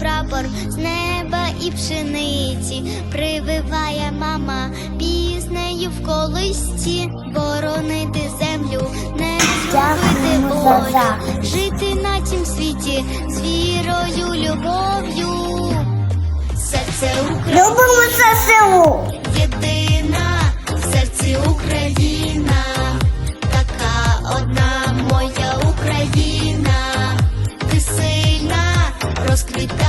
прапор з неба і пшениці, прививає мама піснею в колисті, боронити землю, не зробити волю, жити на тім світі з вірою, любов'ю. Любимо ЗСУ! proscrita.